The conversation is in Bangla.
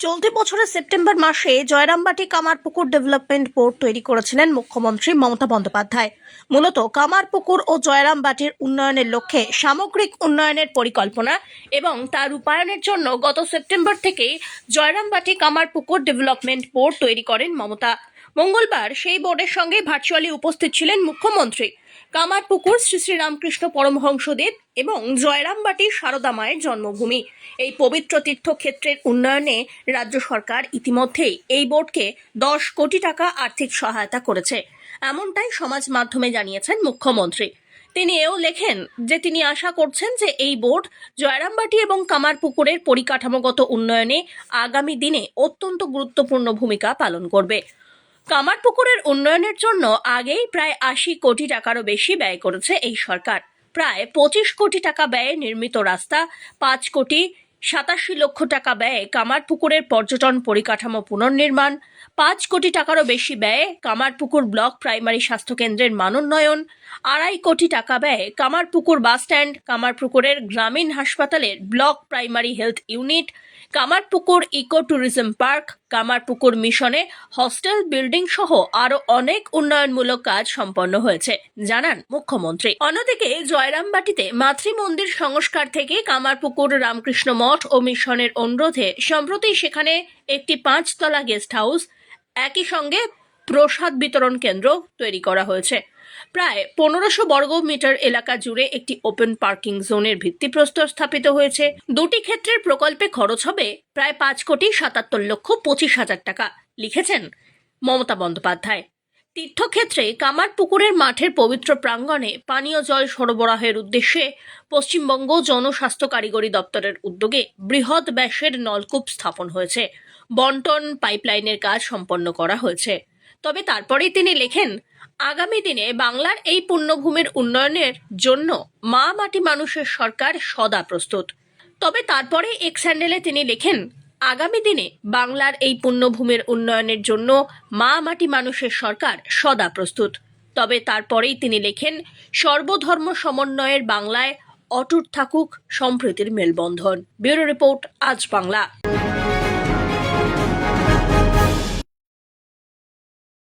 চলতি বছরের সেপ্টেম্বর মাসে জয়রামবাটি কামারপুকুর ডেভেলপমেন্ট বোর্ড তৈরি করেছিলেন মুখ্যমন্ত্রী মমতা বন্দ্যোপাধ্যায়। মূলত কামারপুকুর ও জয়রামবাটির উন্নয়নের লক্ষ্যে সামগ্রিক উন্নয়নের পরিকল্পনা এবং তা রূপায়ণের জন্য গত সেপ্টেম্বর থেকেই জয়রামবাটি কামারপুকুর ডেভেলপমেন্ট বোর্ড তৈরি করেন মমতা। মঙ্গলবার সেই বোর্ডের সঙ্গে ভার্চুয়ালি উপস্থিত ছিলেন মুখ্যমন্ত্রী। কামারপুকুর শ্রী শ্রী রামকৃষ্ণ পরমহংসদেব এবং জয়রামবাটি সারদা মায়ের জন্মভূমি। এই পবিত্র তীর্থক্ষেত্রের উন্নয়নে রাজ্য সরকার ইতিমধ্যেই এই বোর্ডকে দশ কোটি টাকা আর্থিক সহায়তা করেছে, এমনটাই সমাজ মাধ্যমে জানিয়েছেন মুখ্যমন্ত্রী। তিনি এও লেখেন যে তিনি আশা করছেন যে এই বোর্ড জয়রামবাটি এবং কামারপুকুরের পরিকাঠামোগত উন্নয়নে আগামী দিনে অত্যন্ত গুরুত্বপূর্ণ ভূমিকা পালন করবে। কামারপুকুরের উন্নয়নের জন্য আগেই প্রায় আশি কোটি টাকারও বেশি ব্যয় করেছে এই সরকার। প্রায় পঁচিশ কোটি টাকা ব্যয়ে নির্মিত রাস্তা, পাঁচ কোটি সাতাশি লক্ষ টাকা ব্যয়ে কামারপুকুরের পর্যটন পরিকাঠামো পুনর্নির্মাণ, পাঁচ কোটি টাকারও বেশি ব্যয়ে কামারপুকুর ব্লক প্রাইমারি স্বাস্থ্যকেন্দ্রের মানোন্নয়ন, আড়াই কোটি টাকা ব্যয়ে কামারপুকুর বাসস্ট্যান্ড কামারপুকুরের গ্রামীণ হাসপাতালের block primary health unit Kamarpukur eco tourism park Kamarpukur মিশনে হস্টেল, বিল্ডিং সহ আরও অনেক উন্নয়নমূলক কাজ সম্পন্ন হয়েছে, জানান মুখ্যমন্ত্রী। অন্যদিকে জয়রামবাটিতে মাতৃ মন্দির সংস্কার থেকে কামারপুকুর রামকৃষ্ণ মঠ ও মিশনের অনুরোধে সম্প্রতি সেখানে একটি পাঁচতলা গেস্ট হাউস, একই সঙ্গে প্রসাদ বিতরণ কেন্দ্র তৈরি করা হয়েছে। প্রায় পনেরোশো বর্গ মিটার এলাকা জুড়ে একটি ওপেন পার্কিং জোনের ভিত্তিপ্রস্তর স্থাপিত হয়েছে। দুটি ক্ষেত্রের প্রকল্পে খরচ হবে প্রায় পাঁচ কোটি সাতাত্তর লক্ষ পঁচিশ হাজার টাকা, লিখেছেন মমতা বন্দ্যোপাধ্যায়। তীর্থক্ষেত্রে কামারপুকুরের মাঠের পবিত্র প্রাঙ্গণে পানীয় জল সরবরাহের উদ্দেশ্যে পশ্চিমবঙ্গ জনস্বাস্থ্য কারিগরি দপ্তরের উদ্যোগে বৃহৎ ব্যাসের নলকূপ স্থাপন হয়েছে। বন্টন পাইপলাইনের কাজ সম্পন্ন করা হয়েছে। তবে তারপরেই তিনি লেখেন, আগামী দিনে বাংলার এই পুণ্যভূমির উন্নয়নের জন্য মা মাটি মানুষের সরকার সদা প্রস্তুত। তবে তারপরে এক স্যান্ডেলে তিনি লেখেন আগামী দিনে বাংলার এই পুণ্যভূমির উন্নয়নের জন্য মা মাটি মানুষের সরকার সদা প্রস্তুত। তবে তারপরেই তিনি লেখেন, সর্বধর্ম সমন্বয়ের বাংলায় অটুট থাকুক সম্প্রীতির মেলবন্ধন। ব্যুরো রিপোর্ট, আজ বাংলা।